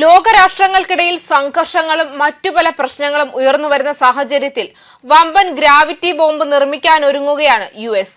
ലോകരാഷ്ട്രങ്ങൾക്കിടയിൽ സംഘർഷങ്ങളും മറ്റു പല പ്രശ്നങ്ങളും ഉയർന്നു വരുന്ന സാഹചര്യത്തിൽ വമ്പൻ ഗ്രാവിറ്റി ബോംബ് നിർമ്മിക്കാൻ ഒരുങ്ങുകയാണ് യു എസ്.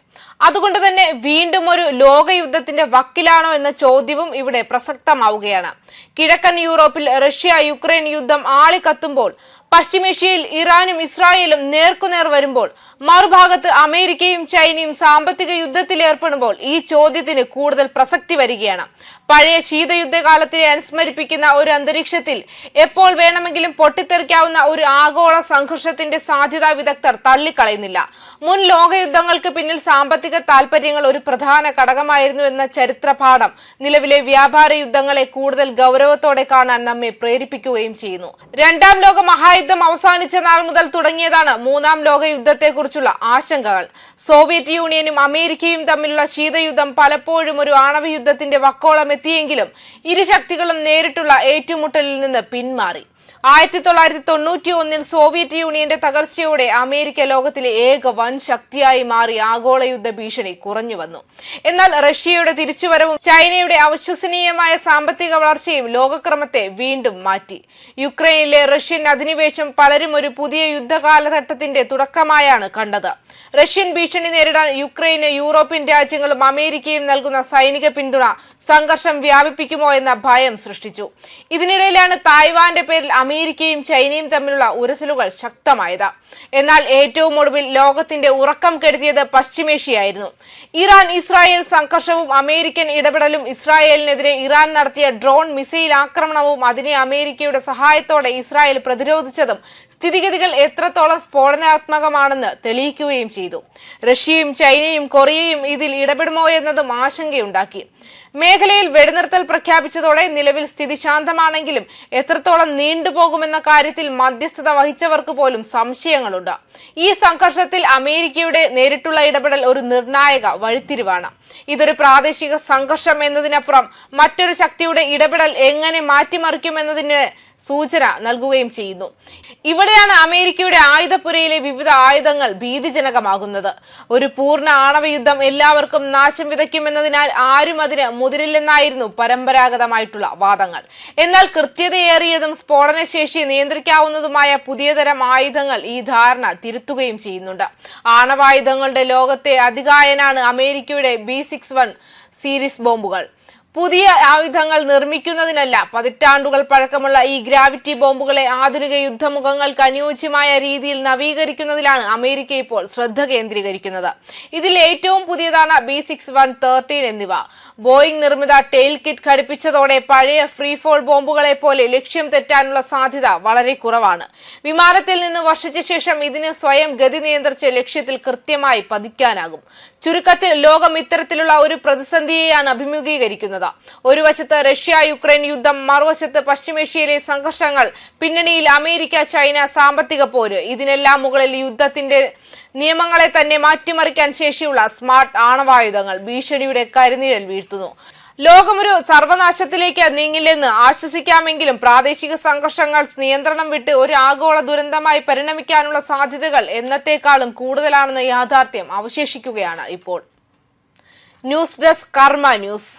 അതുകൊണ്ട് തന്നെ വീണ്ടും ഒരു ലോകയുദ്ധത്തിന്റെ വക്കിലാണോ എന്ന ചോദ്യവും ഇവിടെ പ്രസക്തമാവുകയാണ്. കിഴക്കൻ യൂറോപ്പിൽ റഷ്യ യുക്രൈൻ യുദ്ധം ആളിക്കത്തുമ്പോൾ പശ്ചിമേഷ്യയിൽ ഇറാനും ഇസ്രായേലും നേർക്കുനേർ വരുമ്പോൾ മറുഭാഗത്ത് അമേരിക്കയും ചൈനയും സാമ്പത്തിക യുദ്ധത്തിൽ ഏർപ്പെടുമ്പോൾ ഈ ചോദ്യത്തിന് കൂടുതൽ പ്രസക്തി വരികയാണ്. പഴയ ശീതയുദ്ധകാലത്തെ അനുസ്മരിപ്പിക്കുന്ന ഒരു അന്തരീക്ഷത്തിൽ എപ്പോൾ വേണമെങ്കിലും പൊട്ടിത്തെറിക്കാവുന്ന ഒരു ആഗോള സംഘർഷത്തിന്റെ സാധ്യതാ വിദഗ്ധർ തള്ളിക്കളയുന്നില്ല. മുൻ ലോകയുദ്ധങ്ങൾക്ക് പിന്നിൽ സാമ്പത്തിക താൽപര്യങ്ങൾ ഒരു പ്രധാന ഘടകമായിരുന്നു എന്ന ചരിത്ര പാഠം നിലവിലെ വ്യാപാര യുദ്ധങ്ങളെ കൂടുതൽ ഗൗരവത്തോടെ കാണാൻ നമ്മെ പ്രേരിപ്പിക്കുകയും ചെയ്യുന്നു. രണ്ടാം ലോക മഹായുദ്ധം അവസാനിച്ച നാൾ മുതൽ തുടങ്ങിയതാണ് മൂന്നാം ലോകയുദ്ധത്തെക്കുറിച്ചുള്ള ആശങ്കകൾ. സോവിയറ്റ് യൂണിയനും അമേരിക്കയും തമ്മിലുള്ള ശീതയുദ്ധം പലപ്പോഴും ഒരു ആണവ യുദ്ധത്തിന്റെ വക്കോളം എത്തിയെങ്കിലും ഇരു ശക്തികളും നേരിട്ടുള്ള ഏറ്റുമുട്ടലിൽ നിന്ന് പിന്മാറി. ആയിരത്തി തൊള്ളായിരത്തി തൊണ്ണൂറ്റി ഒന്നിൽ സോവിയറ്റ് യൂണിയന്റെ തകർച്ചയോടെ അമേരിക്ക ലോകത്തിലെ ഏക വൻ ശക്തിയായി മാറി ആഗോള യുദ്ധ ഭീഷണി കുറഞ്ഞു വന്നു. എന്നാൽ റഷ്യയുടെ തിരിച്ചുവരവും ചൈനയുടെ അവിശ്വസനീയമായ സാമ്പത്തിക വളർച്ചയും ലോകക്രമത്തെ വീണ്ടും മാറ്റി. യുക്രൈനിലെ റഷ്യൻ അധിനിവേശം പലരും ഒരു പുതിയ യുദ്ധകാലഘട്ടത്തിന്റെ തുടക്കമായാണ് കണ്ടത്. റഷ്യൻ ഭീഷണി നേരിടാൻ യുക്രൈന് യൂറോപ്യൻ രാജ്യങ്ങളും അമേരിക്കയും നൽകുന്ന സൈനിക പിന്തുണ സംഘർഷം വ്യാപിപ്പിക്കുമോ എന്ന ഭയം സൃഷ്ടിച്ചു. ഇതിനിടയിലാണ് തായ്വാന്റെ പേരിൽ അമേരിക്കയും ചൈനയും തമ്മിലുള്ള ഉരസലുകൾ ശക്തമായത്. എന്നാൽ ഏറ്റവും ഒടുവിൽ ലോകത്തിന്റെ ഉറക്കം കെടുത്തിയത് പശ്ചിമേഷ്യയായിരുന്നു. ഇറാൻ ഇസ്രായേൽ സംഘർഷവും അമേരിക്കൻ ഇടപെടലും ഇസ്രായേലിനെതിരെ ഇറാൻ നടത്തിയ ഡ്രോൺ മിസൈൽ ആക്രമണവും അതിനെ അമേരിക്കയുടെ സഹായത്തോടെ ഇസ്രായേൽ പ്രതിരോധിച്ചതും സ്ഥിതിഗതികൾ എത്രത്തോളം സ്ഫോടനാത്മകമാണെന്ന് തെളിയിക്കുകയും ചെയ്തു. റഷ്യയും ചൈനയും കൊറിയയും ഇതിൽ ഇടപെടുമോ എന്നതും ആശങ്കയുണ്ടാക്കി. മേഖലയിൽ വെടിനിർത്തൽ പ്രഖ്യാപിച്ചതോടെ നിലവിൽ സ്ഥിതി ശാന്തമാണെങ്കിലും എത്രത്തോളം നീണ്ടുപോകുമെന്ന കാര്യത്തിൽ മധ്യസ്ഥത വഹിച്ചവർക്ക് പോലും സംശയങ്ങളുണ്ട്. ഈ സംഘർഷത്തിൽ അമേരിക്കയുടെ നേരിട്ടുള്ള ഇടപെടൽ ഒരു നിർണായക വഴിത്തിരിവാണ്. ഇതൊരു പ്രാദേശിക സംഘർഷം എന്നതിനപ്പുറം മറ്റൊരു ശക്തിയുടെ ഇടപെടൽ എങ്ങനെ മാറ്റിമറിക്കുമെന്നതിന് സൂചന നൽകുകയും ചെയ്യുന്നു. ഇവിടെയാണ് അമേരിക്കയുടെ ആയുധപ്പുരയിലെ വിവിധ ആയുധങ്ങൾ ഭീതിജനകമാകുന്നത്. ഒരു പൂർണ ആണവ യുദ്ധം എല്ലാവർക്കും നാശം വിതയ്ക്കുമെന്നതിനാൽ ആരും അതിന് മുതിരില്ലെന്നായിരുന്നു പരമ്പരാഗതമായിട്ടുള്ള വാദങ്ങൾ. എന്നാൽ കൃത്യതയേറിയതും സ്ഫോടനശേഷി നിയന്ത്രിക്കാവുന്നതുമായ പുതിയതരം ആയുധങ്ങൾ ഈ ധാരണ തിരുത്തുകയും ചെയ്യുന്നുണ്ട്. ആണവായുധങ്ങളുടെ ലോകത്തെ അതികായനാണ് അമേരിക്കയുടെ ബി സിക്സ് വൺ സീരീസ് ബോംബുകൾ. പുതിയ ആയുധങ്ങൾ നിർമ്മിക്കുന്നതിനല്ല പതിറ്റാണ്ടുകൾ പഴക്കമുള്ള ഈ ഗ്രാവിറ്റി ബോംബുകളെ ആധുനിക യുദ്ധമുഖങ്ങൾക്ക് അനുയോജ്യമായ രീതിയിൽ നവീകരിക്കുന്നതിലാണ് അമേരിക്ക ഇപ്പോൾ ശ്രദ്ധ കേന്ദ്രീകരിക്കുന്നത്. ഇതിൽ ഏറ്റവും പുതിയതാണ് ബി സിക്സ് വൺ തേർട്ടീൻ എന്നിവ. ബോയിങ് നിർമ്മിത ടെയിൽ കിറ്റ് ഘടിപ്പിച്ചതോടെ പഴയ ഫ്രീ ഫോൾ ബോംബുകളെ പോലെ ലക്ഷ്യം തെറ്റാനുള്ള സാധ്യത വളരെ കുറവാണ്. വിമാനത്തിൽ നിന്ന് വർഷിച്ച ശേഷം ഇതിന് സ്വയം ഗതി നിയന്ത്രിച്ച് ലക്ഷ്യത്തിൽ കൃത്യമായി പതിക്കാനാകും. ചുരുക്കത്തിൽ ലോകം ഇത്തരത്തിലുള്ള ഒരു പ്രതിസന്ധിയെയാണ് അഭിമുഖീകരിക്കുന്നത്. ഒരു വശത്ത് റഷ്യ യുക്രൈൻ യുദ്ധം മറുവശത്ത് പശ്ചിമേഷ്യയിലെ സംഘർഷങ്ങൾ പിന്നണിയിൽ അമേരിക്ക ചൈന സാമ്പത്തിക പോര്. ഇതിനെല്ലാം മുകളിൽ യുദ്ധത്തിന്റെ നിയമങ്ങളെ തന്നെ മാറ്റിമറിക്കാൻ ശേഷിയുള്ള സ്മാർട്ട് ആണവായുധങ്ങൾ ഭീഷണിയുടെ കരുനീഴൽ വീഴ്ത്തുന്നു. ലോകമൊരു സർവനാശത്തിലേക്ക് നീങ്ങില്ലെന്ന് ആശ്വസിക്കാമെങ്കിലും പ്രാദേശിക സംഘർഷങ്ങൾ നിയന്ത്രണം വിട്ട് ഒരു ആഗോള ദുരന്തമായി പരിണമിക്കാനുള്ള സാധ്യതകൾ എന്നത്തെക്കാളും കൂടുതലാണെന്ന യാഥാർത്ഥ്യം അവശേഷിക്കുകയാണ് ഇപ്പോൾ. News desk Karma news.